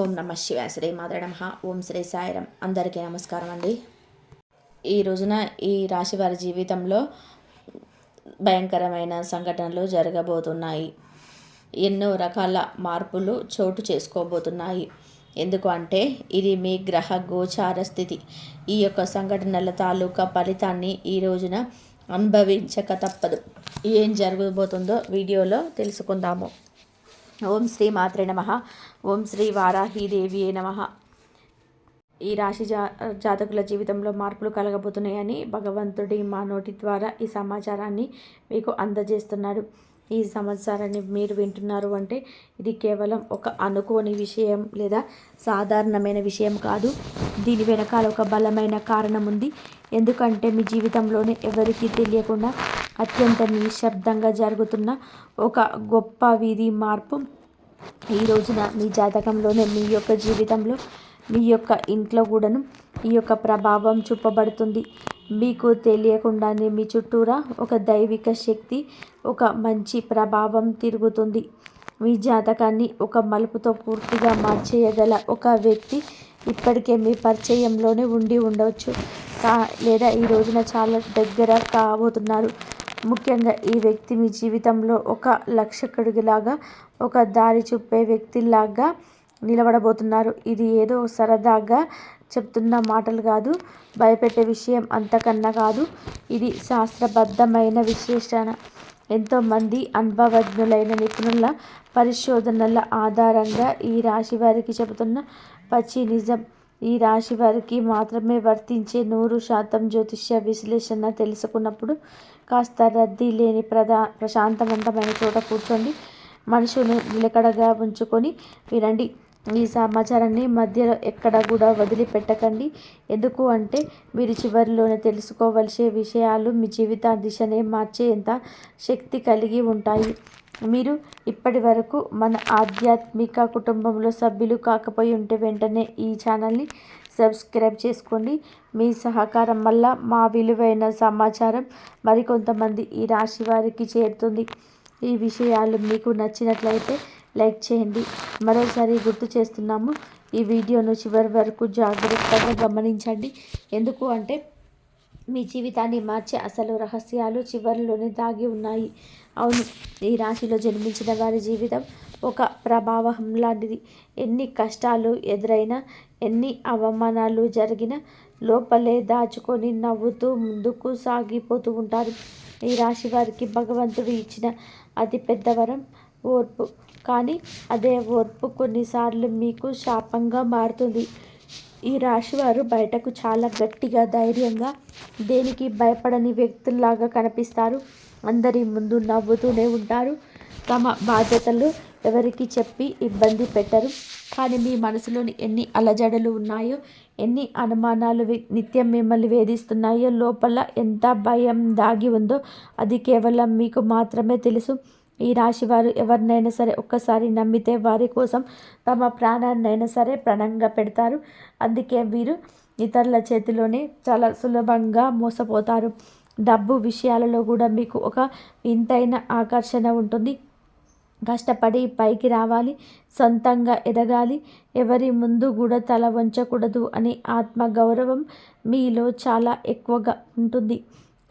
ఓం నమ శివాయ. శ్రీ మాధవ నమ. ఓం శ్రీ సాయిరం అందరికీ నమస్కారం అండి. ఈ రోజున ఈ రాశి వారి జీవితంలో భయంకరమైన సంఘటనలు జరగబోతున్నాయి. ఎన్నో రకాల మార్పులు చోటు చేసుకోబోతున్నాయి. ఎందుకు అంటే ఇది మీ గ్రహ గోచార స్థితి. ఈ యొక్క సంఘటనల తాలూకా ఫలితాన్ని ఈ రోజున అనుభవించక తప్పదు. ఏం జరగబోతుందో వీడియోలో తెలుసుకుందాము. ఓం శ్రీ మాత్రే నమ. ఓం శ్రీ వారాహీదేవియే నమ. ఈ రాశి జా జాతకుల జీవితంలో మార్పులు కలగబోతున్నాయని భగవంతుడి మా నోటి ద్వారా ఈ సమాచారాన్ని మీకు అందజేస్తున్నాడు. ఈ సమాచారాన్ని మీరు వింటున్నారు అంటే ఇది కేవలం ఒక అనుకోని విషయం లేదా సాధారణమైన విషయం కాదు. దీని వెనకాల ఒక బలమైన కారణం ఉంది. ఎందుకంటే మీ జీవితంలోనే ఎవరికీ తెలియకుండా అత్యంత నిశ్శబ్దంగా జరుగుతున్న ఒక గొప్ప వీధి మార్పు ఈ రోజున మీ జాతకంలోనే మీ యొక్క జీవితంలో మీ యొక్క ఇంట్లో కూడాను ఈ యొక్క ప్రభావం చూపబడుతుంది. మీకు తెలియకుండానే మీ చుట్టూరా ఒక దైవిక శక్తి ఒక మంచి ప్రభావం తిరుగుతుంది. మీ జాతకాన్ని ఒక మలుపుతో పూర్తిగా మార్చేయగల ఒక వ్యక్తి ఇప్పటికే మీ పరిచయంలోనే ఉండి ఉండవచ్చు. కా లేదా ఈ రోజున చాలా దగ్గర కాబోతున్నారు. ముఖ్యంగా ఈ వ్యక్తి మీ జీవితంలో ఒక లక్షకుడిలాగా ఒక దారి చూపే వ్యక్తిలాగా నిలబడబోతున్నారు. ఇది ఏదో సరదాగా చెప్తున్న మాటలు కాదు భయపెట్టే విషయం అంతకన్నా కాదు. ఇది శాస్త్రబద్ధమైన విశ్లేషణ. ఎంతోమంది అనుభవజ్ఞులైన నిపుణుల పరిశోధనల ఆధారంగా ఈ రాశి వారికి చెబుతున్న పచ్చి నిజం. ఈ రాశి వారికి మాత్రమే వర్తించే నూరు శాతం జ్యోతిష్య విశ్లేషణ తెలుసుకున్నప్పుడు కాస్త రద్దీ లేని ప్రధా ప్రశాంతవంతమైన చోట కూర్చోండి. మనసును నిలకడగా ఉంచుకొని వినండి. ఈ సమాచారాన్ని మధ్యలో ఎక్కడ కూడా వదిలిపెట్టకండి. ఎందుకు అంటే మీరు చివరిలోనే తెలుసుకోవలసే విషయాలు మీ జీవిత దిశనే మార్చేంత శక్తి కలిగి ఉంటాయి. మీరు ఇప్పటి వరకు మన ఆధ్యాత్మిక కుటుంబంలో సభ్యులు కాకపోయి ఉంటే వెంటనే ఈ ఛానల్ని సబ్స్క్రైబ్ చేసుకోండి. మీ సహకారం వల్ల మా విలువైన సమాచారం మరికొంతమంది ఈ రాశి వారికి చేరుతుంది. ఈ విషయాలు మీకు నచ్చినట్లయితే లైక్ చేయండి. మరోసారి గుర్తు చేస్తున్నాము ఈ వీడియోను చివరి వరకు జాగ్రత్తగా గమనించండి. ఎందుకు అంటే మీ జీవితాన్ని మార్చే అసలు రహస్యాలు చివరిలోనే దాగి ఉన్నాయి. అవును ఈ రాశిలో జన్మించిన వారి జీవితం ఒక ప్రభావం లాంటిది. ఎన్ని కష్టాలు ఎదురైనా ఎన్ని అవమానాలు జరిగినా లోపలే దాచుకొని నవ్వుతూ ముందుకు సాగిపోతూ ఉంటారు. ఈ రాశి వారికి భగవంతుడు ఇచ్చిన అతి పెద్ద వరం ఓర్పు. కానీ అదే ఓర్పు కొన్నిసార్లు మీకు శాపంగా మారుతుంది. ఈ రాశివారు బయటకు చాలా గట్టిగా ధైర్యంగా దేనికి భయపడని వ్యక్తుల్లాగా కనిపిస్తారు. అందరి ముందు నవ్వుతూనే ఉంటారు. తమ బాధ్యతలు ఎవరికి చెప్పి ఇబ్బంది పెట్టరు. కానీ మీ మనసులోని ఎన్ని అలజడలు ఉన్నాయో ఎన్ని అనుమానాలు నిత్యం మిమ్మల్ని వేధిస్తున్నాయో లోపల ఎంత భయం దాగి ఉందో అది కేవలం మీకు మాత్రమే తెలుసు. ఈ రాశి వారు ఎవరినైనా సరే ఒక్కసారి నమ్మితే వారి కోసం తమ ప్రాణాన్నైనా సరే ప్రణంగా పెడతారు. అందుకే వీరు ఇతరుల చేతిలోనే చాలా సులభంగా మోసపోతారు. డబ్బు విషయాలలో కూడా మీకు ఒక వింతైన ఆకర్షణ ఉంటుంది. కష్టపడి పైకి రావాలి సొంతంగా ఎదగాలి ఎవరి ముందు కూడా తల వంచకూడదు అనే ఆత్మగౌరవం మీలో చాలా ఎక్కువగా ఉంటుంది.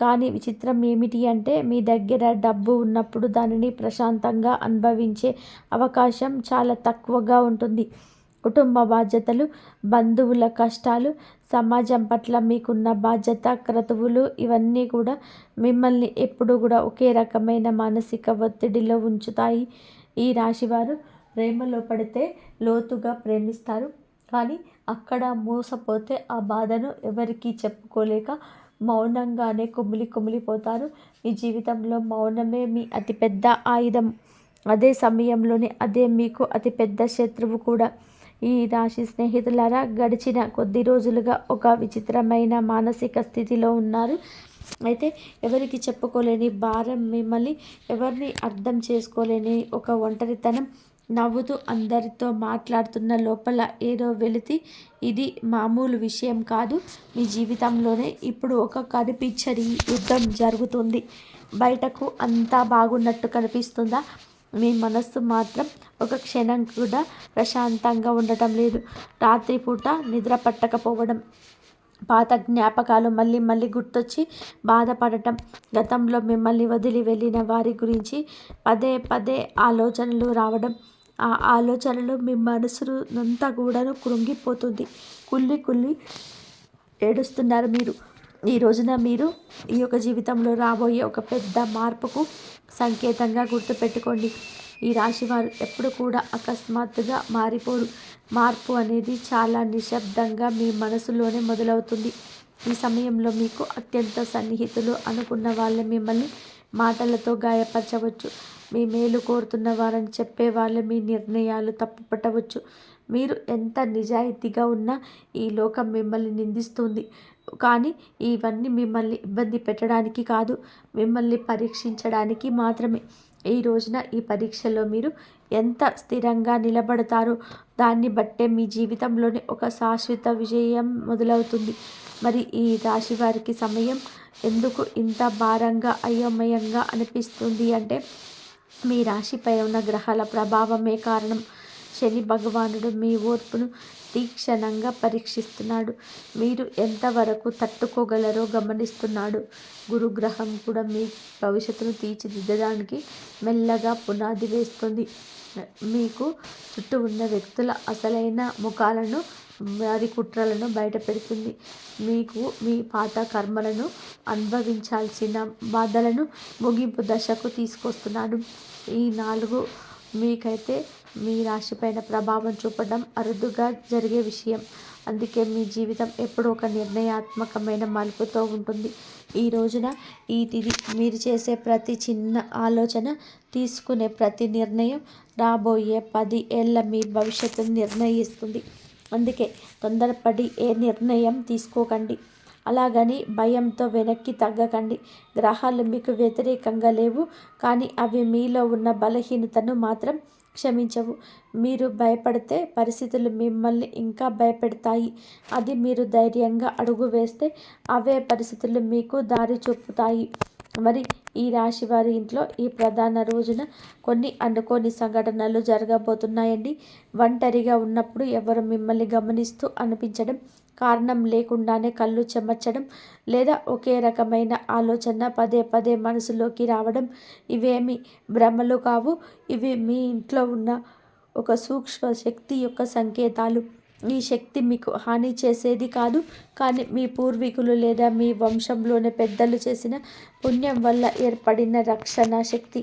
కానీ విచిత్రం ఏమిటి అంటే మీ దగ్గర డబ్బు ఉన్నప్పుడు దానిని ప్రశాంతంగా అనుభవించే అవకాశం చాలా తక్కువగా ఉంటుంది. కుటుంబ బాధ్యతలు బంధువుల కష్టాలు సమాజం పట్ల మీకున్న బాధ్యత క్రతువులు ఇవన్నీ కూడా మిమ్మల్ని ఎప్పుడు కూడా ఒకే రకమైన మానసిక ఒత్తిడిలో ఉంచుతాయి. ఈ రాశివారు ప్రేమలో పడితే లోతుగా ప్రేమిస్తారు. కానీ అక్కడ మోసపోతే ఆ బాధను ఎవరికీ చెప్పుకోలేక మౌనంగానే కుమిలి కుమిలిపోతారు. మీ జీవితంలో మౌనమే మీ అతిపెద్ద ఆయుధం. అదే సమయంలోనే అదే మీకు అతిపెద్ద శత్రువు కూడా. ఈ రాశి స్నేహితులారా గడిచిన కొద్ది రోజులుగా ఒక విచిత్రమైన మానసిక స్థితిలో ఉన్నారు. అయితే ఎవరికి చెప్పుకోలేని భారం మిమ్మల్ని ఎవరిని అర్థం చేసుకోలేని ఒక ఒంటరితనం నవ్వుతూ అందరితో మాట్లాడుతున్న లోపల ఏదో వెళితి ఇది మామూలు విషయం కాదు. మీ జీవితంలోనే ఇప్పుడు ఒక కనిపించని యుద్ధం జరుగుతుంది. బయటకు అంతా బాగున్నట్టు కనిపిస్తుందా? మీ మనస్సు మాత్రం ఒక క్షణం కూడా ప్రశాంతంగా ఉండటం లేదు. రాత్రిపూట నిద్ర పట్టకపోవడం పాత జ్ఞాపకాలు మళ్ళీ మళ్ళీ గుర్తొచ్చి బాధపడటం గతంలో మిమ్మల్ని వదిలి వెళ్ళిన వారి గురించి పదే పదే ఆలోచనలు రావడం ఆ ఆలోచనలు మీ మనసునంతా కూడాను కృంగిపోతుంది. కుళ్ళి కుళ్ళి ఏడుస్తున్నారు మీరు. ఈ రోజున మీరు ఈ యొక్క జీవితంలో రాబోయే ఒక పెద్ద మార్పుకు సంకేతంగా గుర్తుపెట్టుకోండి. ఈ రాశి వారు ఎప్పుడు కూడా అకస్మాత్తుగా మారిపోరు. మార్పు అనేది చాలా నిశ్శబ్దంగా మీ మనసులోనే మొదలవుతుంది. ఈ సమయంలో మీకు అత్యంత సన్నిహితులు అనుకున్న వాళ్ళు మిమ్మల్ని మాటలతో గాయపరచవచ్చు. మీ మేలు కోరుతున్న వారని చెప్పే వాళ్ళు మీ నిర్ణయాలు తప్పుపట్టవచ్చు. మీరు ఎంత నిజాయితీగా ఉన్నా ఈ లోకం మిమ్మల్ని నిందిస్తుంది. కానీ ఇవన్నీ మిమ్మల్ని ఇబ్బంది పెట్టడానికి కాదు మిమ్మల్ని పరీక్షించడానికి మాత్రమే. ఈ రోజున ఈ పరీక్షలో మీరు ఎంత స్థిరంగా నిలబడతారో దాన్ని బట్టే మీ జీవితంలోని ఒక శాశ్వత విజయం మొదలవుతుంది. మరి ఈ రాశి వారికి సమయం ఎందుకు ఇంత భారంగా అయోమయంగా అనిపిస్తుంది అంటే మీ రాశిపై ఉన్న గ్రహాల ప్రభావమే కారణం. శని భగవానుడు మీ ఓర్పును తీక్షణంగా పరీక్షిస్తున్నాడు. మీరు ఎంతవరకు తట్టుకోగలరో గమనిస్తున్నాడు. గురుగ్రహం కూడా మీ భవిష్యత్తును తీర్చిదిద్దడానికి మెల్లగా పునాది వేస్తుంది. మీకు చుట్టూ ఉన్న వ్యక్తుల అసలైన ముఖాలను వారి కుట్రలను బయటపెడుతుంది. మీకు మీ పాత కర్మలను అనుభవించాల్సిన బాధలను ముగింపు దశకు తీసుకొస్తున్నాడు. ఈ నాలుగు మీకైతే మీ రాశిపైన ప్రభావం చూపడం అరుదుగా జరిగే విషయం. అందుకే మీ జీవితం ఎప్పుడూ ఒక నిర్ణయాత్మకమైన మలుపుతో ఉంటుంది. ఈ రోజున ఈ తిది మీరు చేసే ప్రతి చిన్న ఆలోచన తీసుకునే ప్రతి నిర్ణయం రాబోయే పది ఏళ్ళ మీ భవిష్యత్తును నిర్ణయిస్తుంది. అందుకే తొందరపడి ఏ నిర్ణయం తీసుకోకండి. అలాగని భయంతో వెనక్కి తగ్గకండి. గ్రహాలు మీకు వ్యతిరేకంగా లేవు కానీ అవి మీలో ఉన్న బలహీనతను మాత్రం క్షమించవు. మీరు భయపడితే పరిస్థితులు మిమ్మల్ని ఇంకా భయపెడతాయి. అది మీరు ధైర్యంగా అడుగు వేస్తే అవే పరిస్థితులు మీకు దారి చూపుతాయి. మరి ఈ రాశి వారి ఇంట్లో ఈ ప్రధాన రోజున కొన్ని అనుకోని సంఘటనలు జరగబోతున్నాయండి. ఒంటరిగా ఉన్నప్పుడు ఎవరు మిమ్మల్ని గమనిస్తూ అనిపించడం కారణం లేకుండానే కళ్ళు చెమర్చడం లేదా ఒకే రకమైన ఆలోచన పదే పదే మనసులోకి రావడం ఇవేమి భ్రమలు కావు. ఇవి మీ ఇంట్లో ఉన్న ఒక సూక్ష్మ శక్తి యొక్క సంకేతాలు. ఈ శక్తి మీకు హాని చేసేది కాదు కానీ మీ పూర్వీకులు లేదా మీ వంశంలోని పెద్దలు చేసిన పుణ్యం వల్ల ఏర్పడిన రక్షణ శక్తి.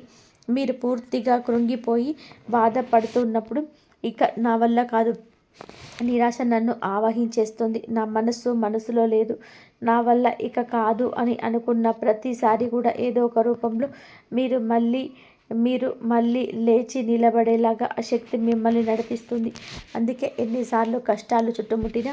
మీరు పూర్తిగా కృంగిపోయి బాధపడుతున్నప్పుడు ఇక నా వల్ల కాదు. నిరాశ నన్ను ఆవహించేస్తుంది. నా మనస్సు మనసులో లేదు. నా వల్ల ఇక కాదు అని అనుకున్న ప్రతిసారి కూడా ఏదో ఒక రూపంలో మీరు మళ్ళీ మీరు మళ్ళీ లేచి నిలబడేలాగా ఆ శక్తి మిమ్మల్ని నడిపిస్తుంది. అందుకే ఎన్నిసార్లు కష్టాలు చుట్టుముట్టినా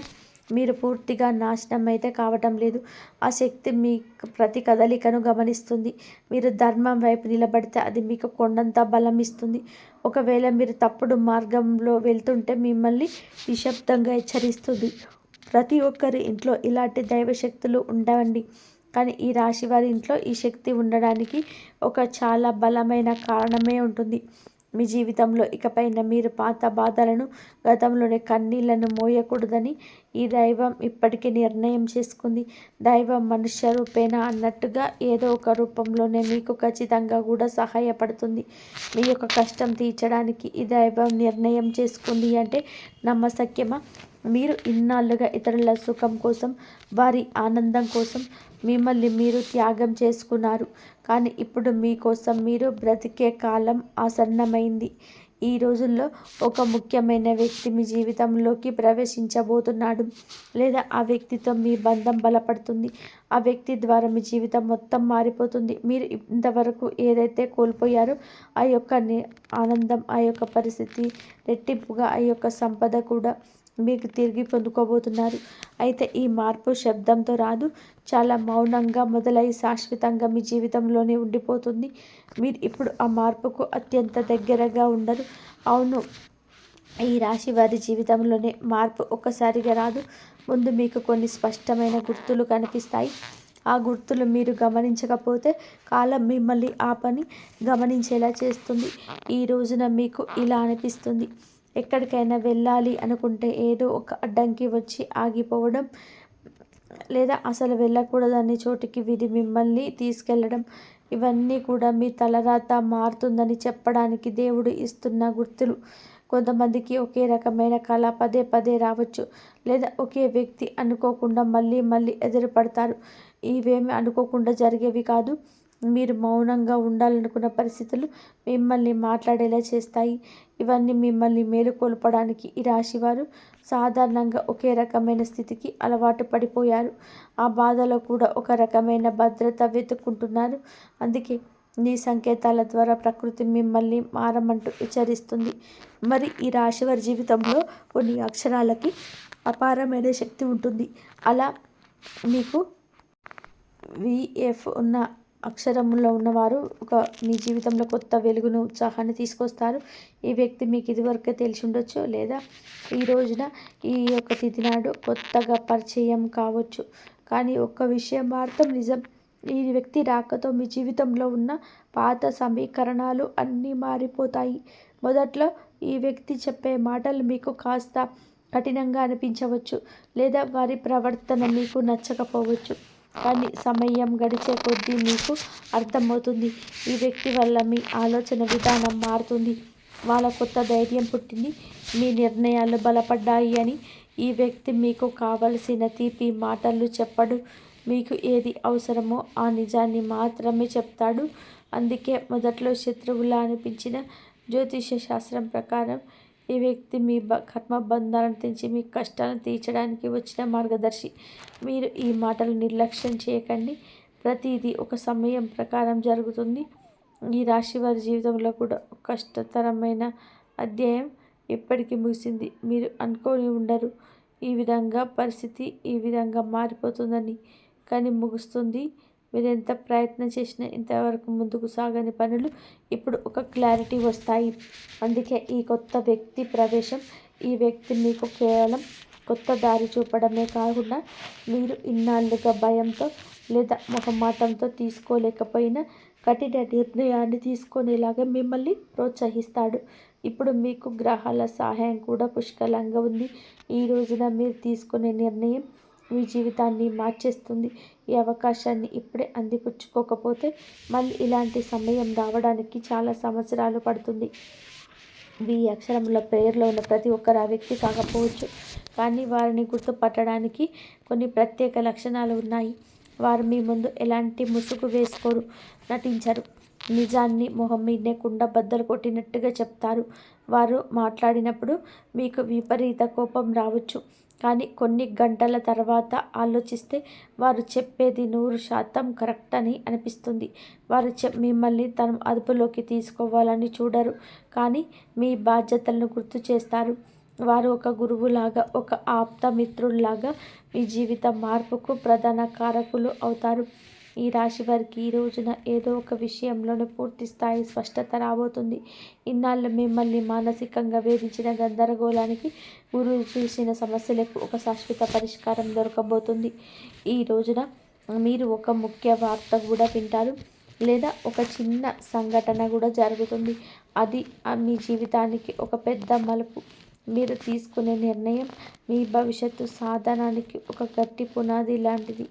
మీరు పూర్తిగా నాశనం అయితే కావటం లేదు. ఆ శక్తి మీ ప్రతి కదలికను గమనిస్తుంది. మీరు ధర్మం వైపు నిలబడితే అది మీకు కొండంత బలం ఇస్తుంది. ఒకవేళ మీరు తప్పుడు మార్గంలో వెళ్తుంటే మిమ్మల్ని నిశ్శబ్దంగా హెచ్చరిస్తుంది. ప్రతి ఒక్కరి ఇంట్లో ఇలాంటి దైవశక్తులు ఉండవండి. కానీ ఈ రాశి వారి ఇంట్లో ఈ శక్తి ఉండడానికి ఒక చాలా బలమైన కారణమే ఉంటుంది. మీ జీవితంలో ఇకపైన మీరు పాత బాధలను గతంలోనే కన్నీళ్ళను మోయకూడదని ఈ దైవం ఇప్పటికీ నిర్ణయం చేసుకుంది. దైవం మనుష్య రూపేణ అన్నట్టుగా ఏదో ఒక రూపంలోనే మీకు ఖచ్చితంగా కూడా సహాయపడుతుంది. మీ యొక్క కష్టం తీర్చడానికి ఈ దైవం నిర్ణయం చేసుకుంది అంటే నమ్మసక్యమా మీరు ఇన్నాళ్ళుగా ఇతరుల సుఖం కోసం వారి ఆనందం కోసం మిమ్మల్ని మీరు త్యాగం చేసుకున్నారు. కానీ ఇప్పుడు మీకోసం మీరు బ్రతికే కాలం ఆసన్నమైంది. ఈ రోజుల్లో ఒక ముఖ్యమైన వ్యక్తి మీ జీవితంలోకి ప్రవేశించబోతున్నాడు. లేదా ఆ వ్యక్తితో మీ బంధం బలపడుతుంది. ఆ వ్యక్తి ద్వారా మీ జీవితం మొత్తం మారిపోతుంది. మీరు ఇంతవరకు ఏదైతే కోల్పోయారో ఆ యొక్క ఆనందం ఆ యొక్క పరిస్థితి రెట్టింపుగా ఆ యొక్క సంపద కూడా మీకు తిరిగి పొందుకోబోతున్నారు. అయితే ఈ మార్పు శబ్దంతో రాదు. చాలా మౌనంగా మొదలై శాశ్వతంగా మీ జీవితంలోనే ఉండిపోతుంది. మీరు ఇప్పుడు ఆ మార్పుకు అత్యంత దగ్గరగా ఉండరు. అవును ఈ రాశి వారి జీవితంలోనే మార్పు ఒక్కసారిగా రాదు. ముందు మీకు కొన్ని స్పష్టమైన గుర్తులు కనిపిస్తాయి. ఆ గుర్తులు మీరు గమనించకపోతే కాలం మిమ్మల్ని ఆ పని గమనించేలా చేస్తుంది. ఈ రోజున మీకు ఇలా అనిపిస్తుంది. ఎక్కడికైనా వెళ్ళాలి అనుకుంటే ఏదో ఒక అడ్డంకి వచ్చి ఆగిపోవడం లేదా అసలు వెళ్ళకూడదని చోటికి విధి మిమ్మల్ని తీసుకెళ్ళడం ఇవన్నీ కూడా మీ తలరాత మారుతుందని చెప్పడానికి దేవుడు ఇస్తున్న గుర్తులు. కొంతమందికి ఒకే రకమైన కళ పదే పదే రావచ్చు లేదా ఒకే వ్యక్తి అనుకోకుండా మళ్ళీ మళ్ళీ ఎదురుపడతారు. ఇవేమి అనుకోకుండా జరిగేవి కాదు. మీరు మౌనంగా ఉండాలనుకున్న పరిస్థితులు మిమ్మల్ని మాట్లాడేలా చేస్తాయి. ఇవన్నీ మిమ్మల్ని మేలుకొల్పడానికి ఈ రాశివారు సాధారణంగా ఒకే రకమైన స్థితికి అలవాటు పడిపోయారు. ఆ బాధలో కూడా ఒక రకమైన భద్రత వెతుక్కుంటున్నారు. అందుకే నీ సంకేతాల ద్వారా ప్రకృతి మిమ్మల్ని మారమంటూ హెచ్చరిస్తుంది. మరి ఈ రాశివారి జీవితంలో కొన్ని అక్షరాలకి అపారమైన శక్తి ఉంటుంది. అలా మీకు విఎఫ్ ఉన్న అక్షరంలో ఉన్నవారు ఒక మీ జీవితంలో కొత్త వెలుగును ఉత్సాహాన్ని తీసుకొస్తారు. ఈ వ్యక్తి మీకు ఇదివరకే తెలిసి ఉండొచ్చు లేదా ఈ రోజున ఈ యొక్క తిథి నాడు కొత్తగా పరిచయం కావచ్చు. కానీ ఒక్క విషయం మాత్రం నిజం. ఈ వ్యక్తి రాకతో మీ జీవితంలో ఉన్న పాత సమీకరణాలు అన్నీ మారిపోతాయి. మొదట్లో ఈ వ్యక్తి చెప్పే మాటలు మీకు కాస్త కఠినంగా అనిపించవచ్చు లేదా వారి ప్రవర్తన మీకు నచ్చకపోవచ్చు. కానీ సమయం గడిచే కొద్దీ మీకు అర్థమవుతుంది. ఈ వ్యక్తి వల్ల మీ ఆలోచన విధానం మారుతుంది. వాళ్ళ కొత్త ధైర్యం పుట్టింది. మీ నిర్ణయాలు బలపడ్డాయి అని ఈ వ్యక్తి మీకు కావలసిన తీపి మాటలు చెప్పడు. మీకు ఏది అవసరమో ఆ నిజాన్ని మాత్రమే చెప్తాడు. అందుకే మొదట్లో శత్రువులా అనిపించిన జ్యోతిష శాస్త్రం ప్రకారం ఈ వ్యక్తి మీ బ కర్మబంధాలను తెంచి మీ కష్టాలను తీర్చడానికి వచ్చిన మార్గదర్శి. మీరు ఈ మాటలు నిర్లక్ష్యం చేయకండి. ప్రతిదీ ఒక సమయం ప్రకారం జరుగుతుంది. ఈ రాశి వారి జీవితంలో కూడా కష్టతరమైన అధ్యాయం ఇప్పటికీ ముగిసింది. మీరు అనుకొని ఉండరు. ఈ విధంగా పరిస్థితి ఈ విధంగా మారిపోతుందని. కానీ ముగుస్తుంది. మీరు ఎంత ప్రయత్నం చేసినా ఇంతవరకు ముందుకు సాగని పనులు ఇప్పుడు ఒక క్లారిటీ వస్తాయి. అందుకే ఈ కొత్త వ్యక్తి ప్రవేశం ఈ వ్యక్తి మీకు కేవలం కొత్త దారి చూపడమే కాకుండా మీరు ఇన్నాళ్ళుగా భయంతో లేదా మొహమాటంతో తీసుకోలేకపోయినా కఠిన నిర్ణయాన్ని తీసుకునేలాగా మిమ్మల్ని ప్రోత్సహిస్తాడు. ఇప్పుడు మీకు గ్రహాల సహాయం కూడా పుష్కలంగా ఉంది. ఈ రోజున మీరు తీసుకునే నిర్ణయం మీ జీవితాన్ని మార్చేస్తుంది. ఈ అవకాశాన్ని ఇప్పుడే అందిపుచ్చుకోకపోతే మళ్ళీ ఇలాంటి సమయం రావడానికి చాలా సంవత్సరాలు పడుతుంది. మీ అక్షరముల పేరులో ఉన్న ప్రతి ఒక్కరు ఆ వ్యక్తి కాకపోవచ్చు. కానీ వారిని గుర్తుపట్టడానికి కొన్ని ప్రత్యేక లక్షణాలు ఉన్నాయి. వారు మీ ముందు ఎలాంటి ముసుగు వేసుకోరు నటించరు. నిజాన్ని మొహం మీదనే కుండ బద్దలు కొట్టినట్టుగా చెప్తారు. వారు మాట్లాడినప్పుడు మీకు విపరీత కోపం రావచ్చు. కానీ కొన్ని గంటల తర్వాత ఆలోచిస్తే వారు చెప్పేది నూరు శాతం కరెక్ట్ అని అనిపిస్తుంది. వారు చె మిమ్మల్ని తన అదుపులోకి తీసుకోవాలని చూడరు కానీ మీ బాధ్యతలను గుర్తు చేస్తారు. వారు ఒక గురువులాగా ఒక ఆప్త మిత్రుల్లాగా మీ జీవిత మార్పుకు ప్రధాన కారకులు అవుతారు. ఈ రాశి వారికి ఈ రోజున ఏదో ఒక విషయంలోనే పూర్తి స్థాయి స్పష్టత రాబోతుంది. ఇన్నాళ్ళు మిమ్మల్ని మానసికంగా వేధించిన గందరగోళానికి గురువు చేసిన సమస్యలకు ఒక శాశ్వత పరిష్కారం దొరకబోతుంది. ఈ రోజున మీరు ఒక ముఖ్య వార్త కూడా వింటారు లేదా ఒక చిన్న సంఘటన కూడా జరుగుతుంది. అది మీ జీవితానికి ఒక పెద్ద మలుపు. మీరు తీసుకునే నిర్ణయం మీ భవిష్యత్తు సాధనానికి ఒక గట్టి పునాది లాంటిది.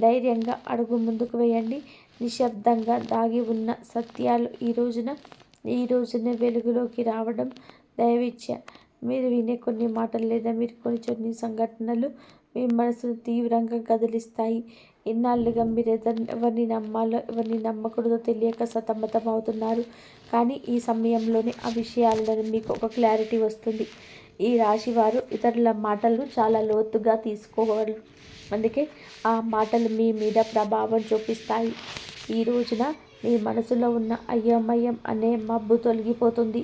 ధైర్యంగా అడుగు ముందుకు వేయండి. నిశ్శబ్దంగా దాగి ఉన్న సత్యాలు ఈ రోజున ఈ రోజున వెలుగులోకి రావడం దయవిచ్చ మీరు వినే కొన్ని మాటలు లేదా మీరు కొన్ని కొన్ని సంఘటనలు మీ మనసును తీవ్రంగా కదిలిస్తాయి ఇన్నాళ్ళుగా మీరు ఎవరిని నమ్మాలో ఎవరిని నమ్మకూడదో తెలియక సతమతం అవుతున్నారు కానీ ఈ సమయంలోనే ఆ విషయాలలో మీకు ఒక క్లారిటీ వస్తుంది. ఈ రాశివారు ఇతరుల మాటలను చాలా లోతుగా తీసుకోవాలి. అందుకే ఆ మాటలు మీ మీద ప్రభావం చూపిస్తాయి. ఈ రోజున మీ మనసులో ఉన్న అయోమయం అనే మబ్బు తొలగిపోతుంది.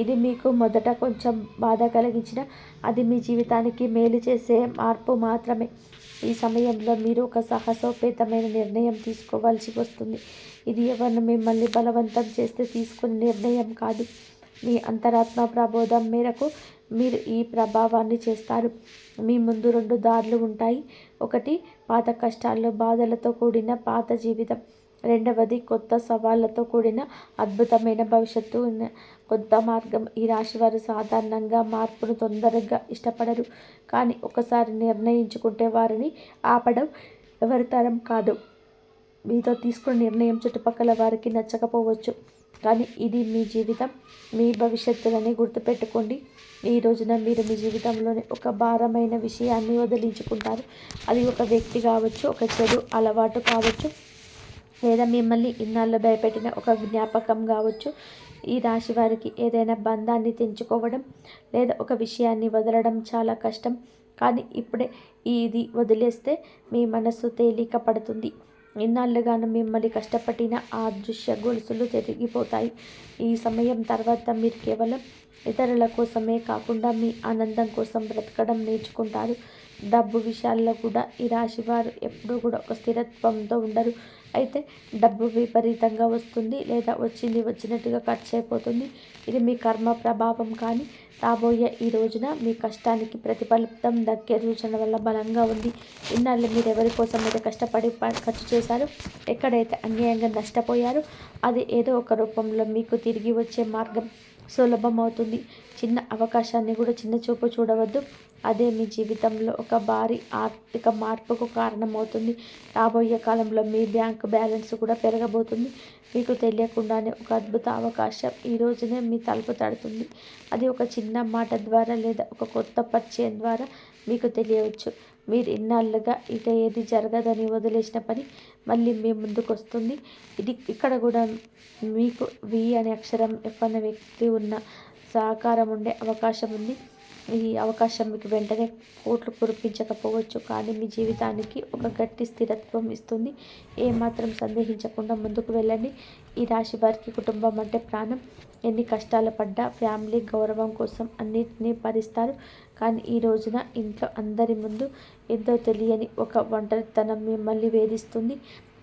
ఇది మీకు మొదట కొంచెం బాధ కలిగించిన అది మీ జీవితానికి మేలు చేసే మార్పు మాత్రమే. ఈ సమయంలో మీరు ఒక సాహసోపేతమైన నిర్ణయం తీసుకోవాల్సి వస్తుంది. ఇది ఎవరిని మిమ్మల్ని బలవంతం చేస్తే తీసుకునే నిర్ణయం కాదు. మీ అంతరాత్మ ప్రబోధం మేరకు మీరు ఈ ప్రభావాన్ని చేస్తారు. మీ ముందు రెండు దారులు ఉంటాయి. ఒకటి పాత కష్టాల్లో బాధలతో కూడిన పాత జీవితం. రెండవది కొత్త సవాళ్ళతో కూడిన అద్భుతమైన భవిష్యత్తు కొత్త మార్గం. ఈ రాశి వారు సాధారణంగా మార్పును తొందరగా ఇష్టపడరు. కానీ ఒకసారి నిర్ణయించుకుంటే వారిని ఆపడం ఎవరి తరం కాదు. మీతో తీసుకున్న నిర్ణయం చుట్టుపక్కల వారికి నచ్చకపోవచ్చు. కానీ ఇది మీ జీవితం మీ భవిష్యత్తులని గుర్తుపెట్టుకోండి. ఈ రోజున మీరు మీ జీవితంలోని ఒక భారమైన విషయాన్ని వదిలించుకుంటారు. అది ఒక వ్యక్తి కావచ్చు ఒక చెడు అలవాటు కావచ్చు లేదా మిమ్మల్ని ఇన్నాళ్ళు భయపెట్టిన ఒక జ్ఞాపకం కావచ్చు. ఈ రాశి వారికి ఏదైనా బంధాన్ని తెంచుకోవడం లేదా ఒక విషయాన్ని వదలడం చాలా కష్టం. కానీ ఇప్పుడే ఇది వదిలేస్తే మీ మనసు తేలిక పడుతుంది ఇన్నాళ్ళుగాను మిమ్మల్ని కష్టపడిన ఆ దృశ్య గొలుసులు తిరిగిపోతాయి ఈ సమయం తర్వాత మీరు కేవలం ఇతరుల కోసమే కాకుండా మీ ఆనందం కోసం బ్రతకడం నేర్చుకుంటారు. డబ్బు విషయాల్లో కూడా ఈ రాశి వారు ఎప్పుడూ కూడా ఒక స్థిరత్వంతో ఉండరు. అయితే డబ్బు విపరీతంగా వస్తుంది లేదా వచ్చింది వచ్చినట్టుగా ఖర్చు అయిపోతుంది. ఇది మీ కర్మ ప్రభావం కానీ రాబోయే ఈ రోజున మీ కష్టానికి ప్రతిఫలితం దక్కే సూచన వల్ల బలంగా ఉంది. ఇన్నాళ్ళు మీరు ఎవరి కోసం అయితే కష్టపడి ఖర్చు చేశారు ఎక్కడైతే అన్యాయంగా నష్టపోయారో అది ఏదో ఒక రూపంలో మీకు తిరిగి వచ్చే మార్గం. సులభమవుతుంది. చిన్న అవకాశాన్ని కూడా చిన్న చూపు చూడవద్దు. అదే మీ జీవితంలో ఒక భారీ ఆర్థిక మార్పుకు కారణమవుతుంది. రాబోయే కాలంలో మీ బ్యాంక్ బ్యాలెన్స్ కూడా పెరగబోతుంది. మీకు తెలియకుండానే ఒక అద్భుత అవకాశం ఈ రోజునే మీ తలుపు తడుతుంది. అది ఒక చిన్న మాట ద్వారా లేదా ఒక కొత్త పరిచయం ద్వారా మీకు తెలియవచ్చు. మీరు ఇన్నాళ్ళుగా ఇక ఏది జరగదని వదిలేసిన పని మళ్ళీ మీ ముందుకు వస్తుంది. ఇది ఇక్కడ కూడా మీకు వి అనే అక్షరం ఎఫ్ అనే వ్యక్తి ఉన్న సహకారం ఉండే అవకాశం ఉంది. ఈ అవకాశం మీకు వెంటనే కోట్లు కురిపించకపోవచ్చు కానీ మీ జీవితానికి ఒక గట్టి స్థిరత్వం ఇస్తుంది. ఏమాత్రం సందేహించకుండా ముందుకు వెళ్ళండి. ఈ రాశి వారికి కుటుంబం అంటే ప్రాణం. ఎన్ని కష్టాలు పడ్డా ఫ్యామిలీ గౌరవం కోసం అన్నిటినీ భరిస్తారు. కానీ ఈ రోజున ఇంట్లో అందరి ముందు ఎంతో తెలియని ఒక ఒంటరితనం మిమ్మల్ని వేధిస్తుంది.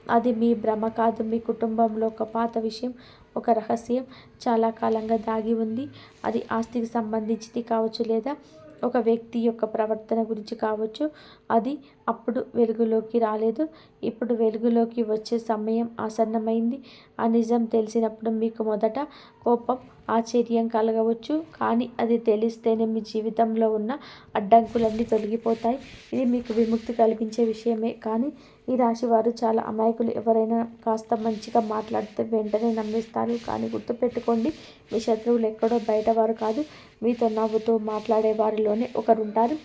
అది మీ భ్రమ కాదు. మీ కుటుంబంలో ఒక పాత విషయం ఒక రహస్యం చాలా కాలంగా దాగి ఉంది. అది ఆస్తికి సంబంధించింది కావచ్చు లేదా ఒక వ్యక్తి యొక్క ప్రవర్తన గురించి కావచ్చు అది అప్పుడు వెలుగులోకి రాలేదు. ఇప్పుడు వెలుగులోకి వచ్చే సమయం ఆసన్నమైంది. ఆ నిజం తెలిసినప్పుడు మీకు మొదట కోపం ఆశ్చర్యం కలగవచ్చు. కానీ అది తెలిస్తేనే మీ జీవితంలో ఉన్న అడ్డంకులన్నీ తొలగిపోతాయి. ఇది మీకు విముక్తి కల్పించే విషయమే. కానీ ఈ రాశి వారు చాలా అమాయకులు. ఎవరైనా కాస్త మంచిగా మాట్లాడితే వెంటనే నమ్మిస్తారు. కానీ గుర్తుపెట్టుకోండి మీ శత్రువులు ఎక్కడో బయటవారు కాదు. మీతో నవ్వుతూ మాట్లాడే వారిలోనే ఒకరుంటారు.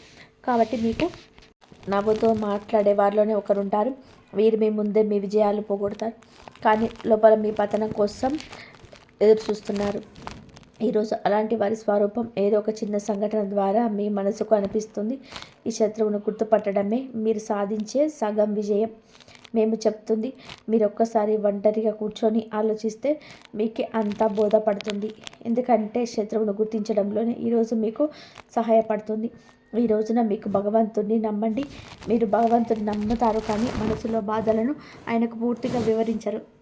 కాబట్టి మీకు నవ్వుతో మాట్లాడే వారిలోనే ఒకరుంటారు. వీరు మీ ముందే మీ విజయాలు పోగొడతారు. కానీ లోపల మీ పతనం కోసం ఎదురు చూస్తున్నారు ఈరోజు అలాంటి వారి స్వరూపం ఏదో ఒక చిన్న సంఘటన ద్వారా మీ మనసుకు అనిపిస్తుంది. ఈ శత్రువును గుర్తుపట్టడమే మీరు సాధించే సగం విజయం. మేము చెప్తుంది మీరు ఒక్కసారి ఒంటరిగా కూర్చొని ఆలోచిస్తే మీకే అంతా బోధపడుతుంది. ఎందుకంటే శత్రువును గుర్తించడంలోనే ఈరోజు మీకు సహాయపడుతుంది. ఈ రోజున మీకు భగవంతుడిని నమ్మండి. మీరు భగవంతుడిని నమ్ముతారు కానీ మనసులో బాధలను ఆయనకు పూర్తిగా వివరించరు.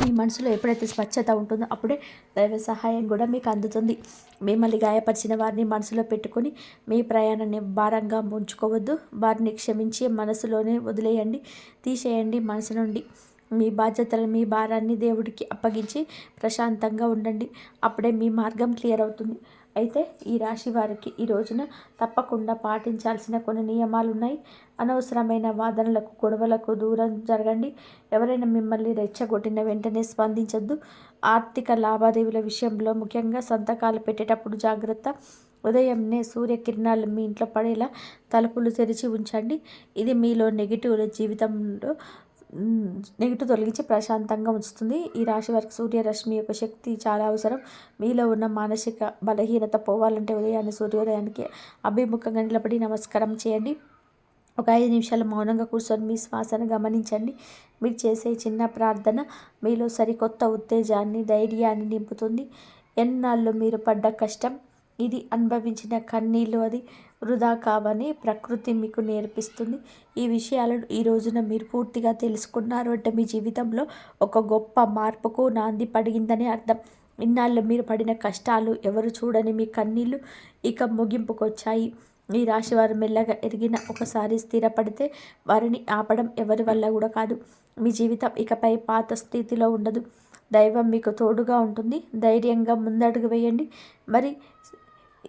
మీ మనసులో ఎప్పుడైతే స్వచ్ఛత ఉంటుందో అప్పుడే దైవ సహాయం కూడా మీకు అందుతుంది. మిమ్మల్ని గాయపరిచిన వారిని మనసులో పెట్టుకొని మీ ప్రయాణాన్ని భారంగా ఉంచుకోవద్దు. వారిని క్షమించి మనసులోనే వదిలేయండి తీసేయండి మనసు నుండి. మీ బాధ్యతలు మీ భారాన్ని దేవుడికి అప్పగించి ప్రశాంతంగా ఉండండి. అప్పుడే మీ మార్గం క్లియర్ అవుతుంది. అయితే ఈ రాశి వారికి ఈ రోజున తప్పకుండా పాటించాల్సిన కొన్ని నియమాలు ఉన్నాయి అనవసరమైన వాదనలకు గొడవలకు దూరం జరగండి. ఎవరైనా మిమ్మల్ని రెచ్చగొట్టిన వెంటనే స్పందించద్దు. ఆర్థిక లావాదేవీల విషయంలో ముఖ్యంగా సంతకాలు పెట్టేటప్పుడు జాగ్రత్త. ఉదయంనే సూర్యకిరణాలు మీ ఇంట్లో పడేలా తలుపులు తెరిచి ఉంచండి. ఇది మీలో నెగిటివ్ జీవితంలో నెగిటివ్ తొలగించి ప్రశాంతంగా ఉంచుతుంది. ఈ రాశి వారికి సూర్యరశ్మి యొక్క శక్తి చాలా అవసరం. మీలో ఉన్న మానసిక బలహీనత పోవాలంటే ఉదయాన్నే సూర్యోదయానికి అభిముఖంగా నిలబడి నమస్కారం చేయండి. ఒక ఐదు నిమిషాలు మౌనంగా కూర్చొని మీ శ్వాసను గమనించండి. మీరు చేసే చిన్న ప్రార్థన మీలో సరికొత్త ఉత్తేజాన్ని ధైర్యాన్ని నింపుతుంది. ఎన్నాళ్ళు మీరు పడ్డ కష్టం ఇది అనుభవించిన కన్నీళ్ళు అది. వృధా కావని ప్రకృతి మీకు నేర్పిస్తుంది. ఈ విషయాలను ఈ రోజున మీరు పూర్తిగా తెలుసుకున్నారు అంటే మీ జీవితంలో ఒక గొప్ప మార్పుకు నాంది పడిగిందని అర్థం. ఇన్నాళ్ళు మీరు పడిన కష్టాలు ఎవరు చూడని మీ కన్నీళ్ళు ఇక ముగింపుకొచ్చాయి. ఈ రాశి వారు మెల్లగా ఎరిగిన ఒకసారి స్థిరపడితే వారిని ఆపడం ఎవరి వల్ల కూడా కాదు. మీ జీవితం ఇకపై పాత స్థితిలో ఉండదు. దైవం మీకు తోడుగా ఉంటుంది. ధైర్యంగా ముందడుగు వేయండి. మరి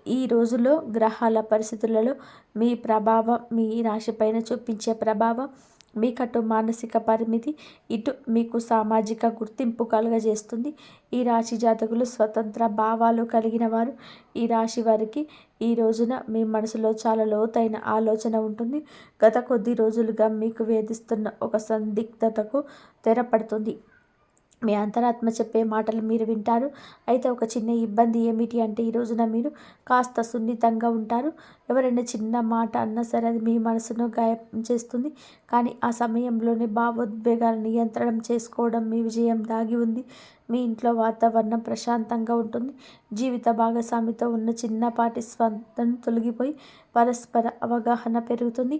ఈ రోజుల్లో గ్రహాల పరిస్థితులలో మీ ప్రభావం మీ రాశిపైన చూపించే ప్రభావం మీకటు మానసిక పరిమితి ఇటు మీకు సామాజిక గుర్తింపు కలుగజేస్తుంది. ఈ రాశి జాతకులు స్వతంత్ర భావాలు కలిగిన వారు. ఈ రాశి వారికి ఈ రోజున మీ మనసులో చాలా లోతైన ఆలోచన ఉంటుంది. గత కొద్ది రోజులుగా మీకు వేధిస్తున్న ఒక సందిగ్ధతకు తెరపడుతుంది. మీ అంతరాత్మ చెప్పే మాటలు మీరు వింటారు. అయితే ఒక చిన్న ఇబ్బంది ఏమిటి అంటే ఈ రోజున మీరు కాస్త సున్నితంగా ఉంటారు. ఎవరైనా చిన్న మాట అన్నా సరే అది మీ మనసును గాయం చేస్తుంది. కానీ ఆ సమయంలోనే భావోద్వేగాలు నియంత్రణం చేసుకోవడం మీ విజయం దాగి ఉంది. మీ ఇంట్లో వాతావరణం ప్రశాంతంగా ఉంటుంది. జీవిత భాగస్వామితో ఉన్న చిన్నపాటి స్వంతను తొలగిపోయి పరస్పర అవగాహన పెరుగుతుంది.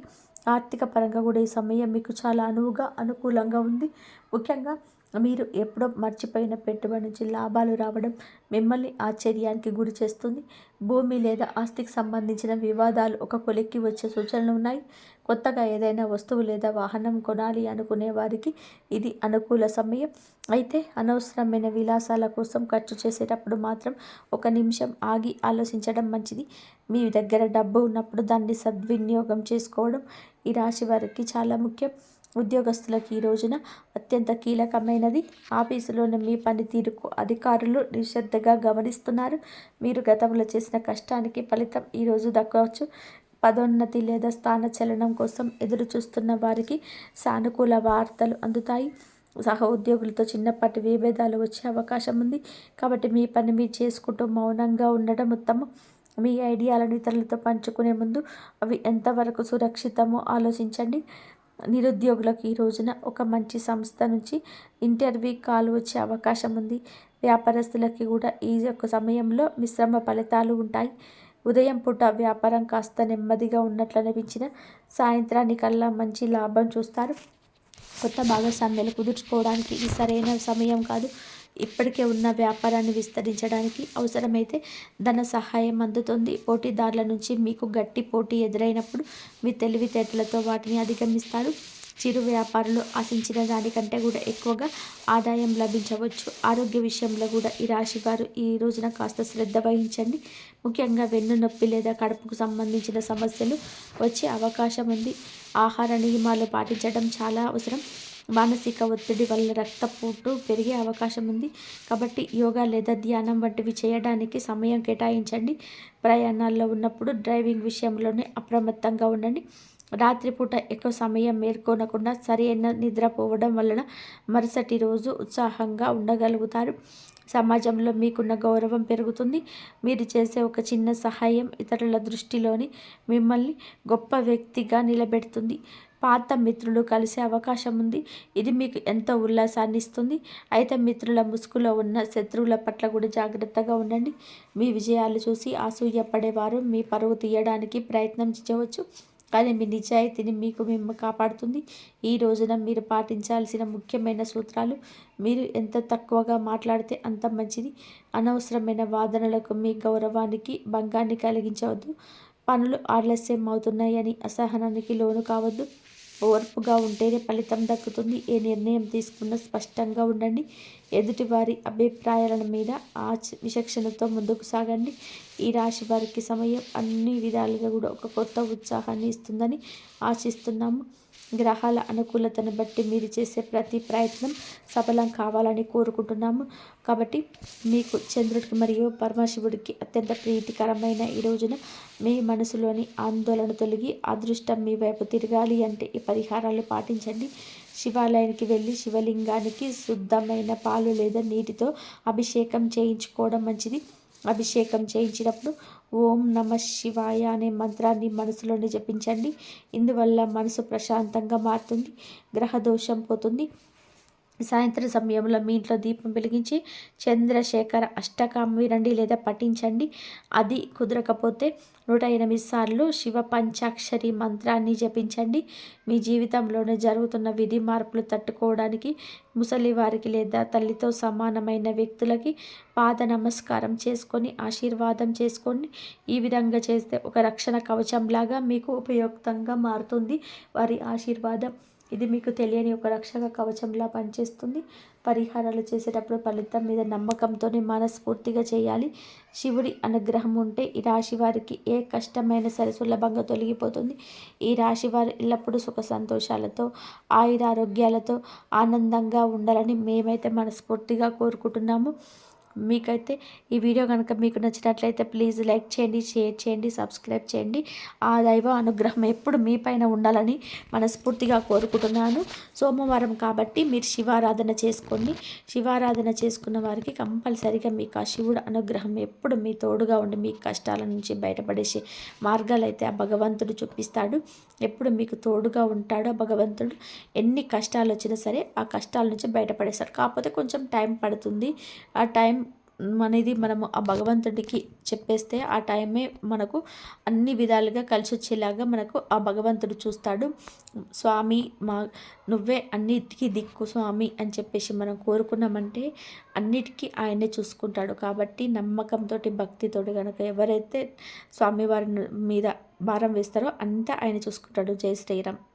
ఆర్థిక పరంగా కూడా ఈ సమయం మీకు చాలా అనువుగా అనుకూలంగా ఉంది. ముఖ్యంగా మీరు ఎప్పుడో మర్చిపోయిన పెట్టుబడి నుంచి లాభాలు రావడం మిమ్మల్ని ఆశ్చర్యానికి గురి చేస్తుంది. భూమి లేదా ఆస్తికి సంబంధించిన వివాదాలు ఒక కొలిక్కి వచ్చే సూచనలు ఉన్నాయి. కొత్తగా ఏదైనా వస్తువు లేదా వాహనం కొనాలి అనుకునే వారికి ఇది అనుకూల సమయం. అయితే అనవసరమైన విలాసాల కోసం ఖర్చు చేసేటప్పుడు మాత్రం ఒక నిమిషం ఆగి ఆలోచించడం మంచిది. మీ దగ్గర డబ్బు ఉన్నప్పుడు దాన్ని సద్వినియోగం చేసుకోవడం ఈ రాశి వారికి చాలా ముఖ్యం. ఉద్యోగస్తులకు ఈ రోజున అత్యంత కీలకమైనది. ఆఫీసులోని మీ పనితీరుకు అధికారులు నిశ్శబ్దగా గమనిస్తున్నారు. మీరు గతంలో చేసిన కష్టానికి ఫలితం ఈరోజు దక్కవచ్చు పదోన్నతి లేదా స్థాన చలనం కోసం ఎదురు చూస్తున్న వారికి సానుకూల వార్తలు అందుతాయి. సహ ఉద్యోగులతో చిన్నప్పటి విభేదాలు వచ్చే అవకాశం ఉంది. కాబట్టి మీ పని మీరు చేసుకుంటూ మౌనంగా ఉండడం ఉత్తమం. మీ ఐడియాలను ఇతరులతో పంచుకునే ముందు అవి ఎంతవరకు సురక్షితమో ఆలోచించండి. నిరుద్యోగులకు ఈ రోజున ఒక మంచి సంస్థ నుంచి ఇంటర్వ్యూ కాల్ వచ్చే అవకాశం ఉంది. వ్యాపారస్తులకి కూడా ఈ యొక్క సమయంలో మిశ్రమ ఫలితాలు ఉంటాయి. ఉదయం పూట వ్యాపారం కాస్త నెమ్మదిగా ఉన్నట్లు అనిపించిన సాయంత్రానికల్లా మంచి లాభం చూస్తారు. కొత్త భాగస్వామ్యాలు కుదుర్చుకోవడానికి ఇది సరైన సమయం కాదు. ఇప్పటికే ఉన్న వ్యాపారాన్ని విస్తరించడానికి అవసరమైతే ధన సహాయం అందుతుంది. పోటీదారుల నుంచి మీకు గట్టి పోటీ ఎదురైనప్పుడు మీ తెలివితేటలతో వాటిని అధిగమిస్తారు. చిరు వ్యాపారులు ఆశించిన దానికంటే కూడా ఎక్కువగా ఆదాయం లభించవచ్చు. ఆరోగ్య విషయంలో కూడా ఈ రాశి వారు ఈ రోజున కాస్త శ్రద్ధ వహించండి. ముఖ్యంగా వెన్ను నొప్పి లేదా కడుపుకు సంబంధించిన సమస్యలు వచ్చే అవకాశం ఉంది. ఆహార నియమాలు పాటించడం చాలా అవసరం. మానసిక ఒత్తిడి వల్ల రక్తపోటు పెరిగే అవకాశం ఉంది. కాబట్టి యోగా లేదా ధ్యానం వంటివి చేయడానికి సమయం కేటాయించండి. ప్రయాణాల్లో ఉన్నప్పుడు డ్రైవింగ్ విషయంలోనే అప్రమత్తంగా ఉండండి. రాత్రిపూట ఎక్కువ సమయం మేల్కొనకుండా సరైన నిద్రపోవడం వలన మరుసటి రోజు ఉత్సాహంగా ఉండగలుగుతారు. సమాజంలో మీకున్న గౌరవం పెరుగుతుంది. మీరు చేసే ఒక చిన్న సహాయం ఇతరుల దృష్టిలోని మిమ్మల్ని గొప్ప వ్యక్తిగా నిలబెడుతుంది. పాత మిత్రులు కలిసే అవకాశం ఉంది. ఇది మీకు ఎంతో ఉల్లాసాన్ని ఇస్తుంది. అయితే మిత్రుల ముసుగులో ఉన్న శత్రువుల పట్ల కూడా జాగ్రత్తగా ఉండండి. మీ విజయాలు చూసి ఆసూయపడేవారు మీ పరువు తీయడానికి ప్రయత్నం చేయవచ్చు. కానీ మీ నిజాయితీని మీకు మేము కాపాడుతుంది. ఈ రోజున మీరు పాటించాల్సిన ముఖ్యమైన సూత్రాలు మీరు ఎంత తక్కువగా మాట్లాడితే అంత మంచిది. అనవసరమైన వాదనలకు మీ గౌరవానికి భంగాన్ని కలిగించవద్దు. పనులు ఆలస్యం అవుతున్నాయని అసహనానికి లోను కావద్దు. ఓర్పుగా ఉంటేనే ఫలితం దక్కుతుంది. ఏ నిర్ణయం తీసుకున్నా స్పష్టంగా ఉండండి. ఎదుటివారి అభిప్రాయాల మీద ఆ విచక్షణతో ముందుకు సాగండి. ఈ రాశి వారికి సమయం అన్ని విధాలుగా కూడా ఒక కొత్త ఉత్సాహాన్ని ఇస్తుందని ఆశిస్తున్నాము. గ్రహాల అనుకూలతను బట్టి మీరు చేసే ప్రతి ప్రయత్నం సఫలం కావాలని కోరుకుంటున్నాము. కాబట్టి మీకు చంద్రుడికి మరియు పరమశివుడికి అత్యంత ప్రీతికరమైన ఈ రోజున మీ మనసులోని ఆందోళన తొలగి అదృష్టం మీ వైపు తిరగాలి అంటే ఈ పరిహారాలు పాటించండి. శివాలయానికి వెళ్ళి శివలింగానికి శుద్ధమైన పాలు లేదా నీటితో అభిషేకం చేయించుకోవడం మంచిది. అభిషేకం చేయించినప్పుడు ఓం నమ శివాయ అనే మంత్రాన్ని మనసులోనే జపించండి. ఇందువల్ల మనసు ప్రశాంతంగా మారుతుంది గ్రహ దోషం పోతుంది. సాయంత్రం సమయంలో మీ ఇంట్లో దీపం వెలిగించి చంద్రశేఖర అష్టకం వినండి లేదా పఠించండి. అది కుదరకపోతే నూట ఎనిమిది సార్లు శివ పంచాక్షరి మంత్రాన్ని జపించండి. మీ జీవితంలోనే జరుగుతున్న విధి మార్పులు తట్టుకోవడానికి ముసలి వారికి లేదా తల్లితో సమానమైన వ్యక్తులకి పాద నమస్కారం చేసుకొని ఆశీర్వాదం చేసుకొని ఈ విధంగా చేస్తే ఒక రక్షణ కవచంలాగా మీకు ఉపయుక్తంగా మారుతుంది. వారి ఆశీర్వాదం ఇది మీకు తెలియని ఒక రక్షక కవచంలా పనిచేస్తుంది. పరిహారాలు చేసేటప్పుడు ఫలితం మీద నమ్మకంతోనే మనస్ఫూర్తిగా చేయాలి. శివుడి అనుగ్రహం ఉంటే ఈ రాశి వారికి ఏ కష్టమైన సరే సులభంగా తొలగిపోతుంది. ఈ రాశి వారు ఎల్లప్పుడూ సుఖ సంతోషాలతో ఆయుర ఆరోగ్యాలతో ఆనందంగా ఉండాలని మేమైతే మనస్ఫూర్తిగా కోరుకుంటున్నాము. మీకైతే ఈ వీడియో కనుక మీకు నచ్చినట్లయితే ప్లీజ్ లైక్ చేయండి షేర్ చేయండి సబ్స్క్రైబ్ చేయండి. ఆ దైవ అనుగ్రహం ఎప్పుడు మీ పైన ఉండాలని మనస్ఫూర్తిగా కోరుకుంటున్నాను. సోమవారం కాబట్టి మీరు శివారాధన చేసుకోండి. శివారాధన చేసుకున్న వారికి కంపల్సరిగా మీకు ఆ శివుడు అనుగ్రహం ఎప్పుడు మీ తోడుగా ఉండి మీ కష్టాల నుంచి బయటపడేసే మార్గాలు అయితే ఆ భగవంతుడు చూపిస్తాడు. ఎప్పుడు మీకు తోడుగా ఉంటాడో భగవంతుడు ఎన్ని కష్టాలు వచ్చినా సరే ఆ కష్టాల నుంచి బయటపడేస్తాడు. కాకపోతే కొంచెం టైం పడుతుంది. ఆ టైం అనేది మనము ఆ భగవంతుడికి చెప్పేస్తే ఆ టైమే మనకు అన్ని విధాలుగా కలిసి వచ్చేలాగా మనకు ఆ భగవంతుడు చూస్తాడు. స్వామి మా నువ్వే అన్నిటికీ దిక్కు స్వామి అని చెప్పేసి మనం కోరుకున్నామంటే అన్నిటికీ ఆయనే చూసుకుంటాడు. కాబట్టి నమ్మకంతో భక్తితో కనుక ఎవరైతే స్వామివారి మీద భారం వేస్తారో అంతా ఆయన చూసుకుంటాడు. జై శ్రీరామ్.